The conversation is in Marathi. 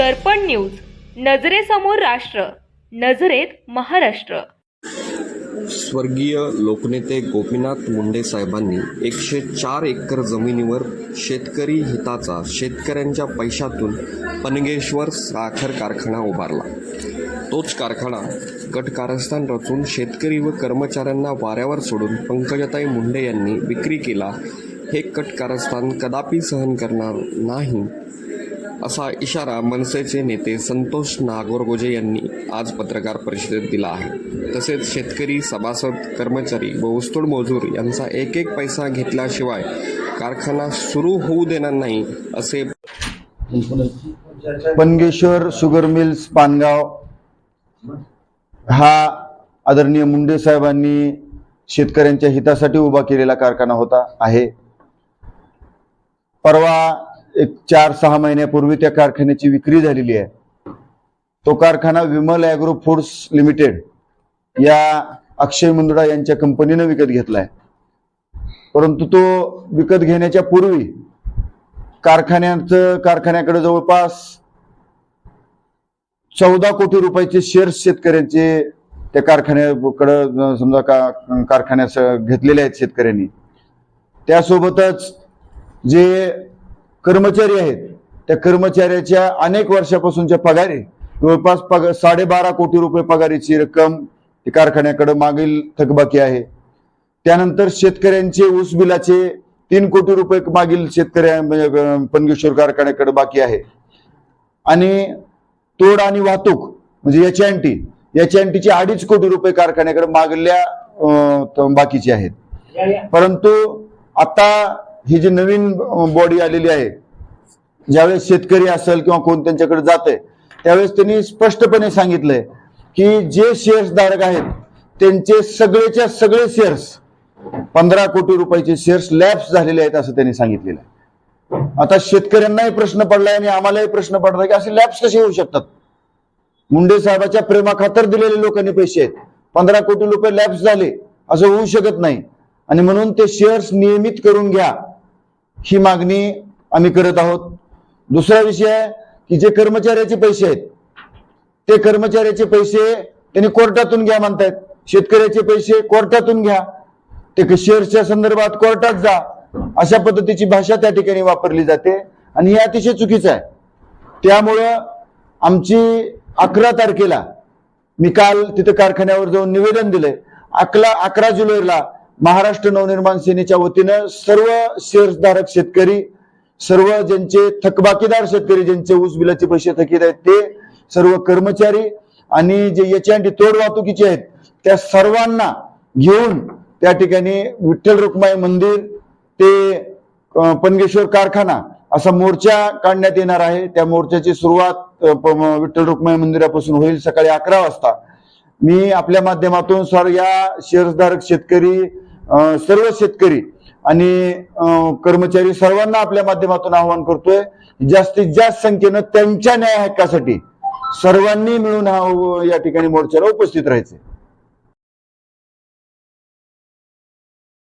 दर्पण न्यूज नजरेसमोर राष्ट्र नजरेत महाराष्ट्र. स्वर्गीय लोकनेते गोपीनाथ मुंडे साहेबांनी एकशे चार एकर जमिनीवर शेतकरी हिताचा शेतकऱ्यांच्या पैशातून पनगेश्वर साखर कारखाना उभारला. तोच कारखाना कट कारस्थान रचून शेतकरी व कर्मचाऱ्यांना वाऱ्यावर सोडून पंकजताई मुंडे यांनी विक्री केला हे कट कारस्थान कदापि सहन करणार नाही असा इशारा मनसेचे नेते संतोष नागोरगोजे यांनी आज पत्रकार परिषदेत दिला आहे. तसेच शेतकरी सभासद कर्मचारी व ऊसतोड मजूर यांचा एक एक पैसा घेतल्याशिवाय कारखाना सुरू होऊ देणार नाही असे पनगेश्वर शुगर मिल्स पानगाव हा आदरणीय मुंडे साहेबांनी शेतकऱ्यांच्या हितासाठी उभा केलेला कारखाना होता आहे. परवा एक चार सहा महिन्यापूर्वी त्या कारखान्याची विक्री झालेली आहे. तो कारखाना विमल ॲग्रो फूड्स लिमिटेड या अक्षय मुंदडा यांच्या कंपनीनं विकत घेतलाय. परंतु तो विकत घेण्याच्या पूर्वी कारखान्याचं कारखान्याकडे जवळपास चौदा कोटी रुपयाचे शेअर्स शेतकऱ्यांचे त्या कारखान्याकडे समजा का कारखान्यास घेतलेले आहेत शेतकऱ्यांनी. त्यासोबतच जे कर्मचारी आहेत. त्या कर्मचाऱ्याच्या अनेक वर्षापासूनच्या पगारी. जवळपास पगार साडेबारा कोटी रुपये पगारीची रक्कम कारखान्याकडे मागील थकबाकी आहे. त्यानंतर शेतकऱ्यांचे ऊस बिलाचे तीन कोटी रुपये मागील शेतकऱ्या म्हणजे पनगेश्वर कारखान्याकडे बाकी आहे. आणि तोड आणि वाहतूक म्हणजे H anti T H N अडीच कोटी रुपये कारखान्याकडे मागल्या अं, बाकीचे आहेत. परंतु आता ही जी नवीन बॉडी आलेली आहे ज्यावेळेस शेतकरी असेल किंवा कोण त्यांच्याकडे जात आहे त्यावेळेस त्यांनी स्पष्टपणे सांगितलंय की जे शेअर्स धारक आहेत त्यांचे सगळेच्या सगळे शेअर्स पंधरा कोटी रुपयाचे शेअर्स लॅप्स झालेले आहेत असं त्यांनी सांगितलेलं आहे. आता शेतकऱ्यांनाही प्रश्न पडलाय आणि आम्हालाही प्रश्न पडलाय की असे लॅप्स कसे होऊ शकतात? मुंडे साहेबाच्या प्रेमाखातर दिलेले लोकांनी पैसे आहेत. पंधरा कोटी रुपये लॅप्स झाले असं होऊ शकत नाही. आणि म्हणून ते शेअर्स नियमित करून घ्या. ही मागणी आम्ही करत आहोत. दुसरा विषय आहे की जे कर्मचाऱ्याचे पैसे आहेत ते कर्मचाऱ्याचे पैसे त्यांनी कोर्टातून घ्या म्हणतायत. शेतकऱ्याचे पैसे कोर्टातून घ्या. ते शेअर्सच्या संदर्भात कोर्टात जा. अशा पद्धतीची भाषा त्या ठिकाणी वापरली जाते आणि हे अतिशय चुकीचं आहे. त्यामुळं आमची अकरा तारखेला मी काल तिथं कारखान्यावर जाऊन निवेदन दिलंय. अकरा अकरा जुलैला महाराष्ट्र नवनिर्माण सेनेच्या वतीनं सर्व शेअर्सधारक शेतकरी सर्व ज्यांचे थकबाकीदार शेतकरी ज्यांचे ऊस बिलाचे पैसे थकीत आहेत ते सर्व कर्मचारी आणि जे याच्या तोड वाहतुकीचे आहेत त्या सर्वांना घेऊन त्या ठिकाणी विठ्ठल रुक्माई मंदिर ते पनगेश्वर कारखाना असा मोर्चा काढण्यात येणार आहे. त्या मोर्चाची सुरुवात विठ्ठल रुक्माई मंदिरापासून होईल सकाळी अकरा वाजता. मी आपल्या माध्यमातून सर या शेअर्सधारक शेतकरी सर्व शेतकरी आणि कर्मचारी सर्वांना आपल्या माध्यमातून आवाहन करतोय जास्तीत जास्त संख्येनं त्यांच्या न्याय हक्कासाठी सर्वांनी मिळून हा या ठिकाणी मोर्चाला उपस्थित राहायचे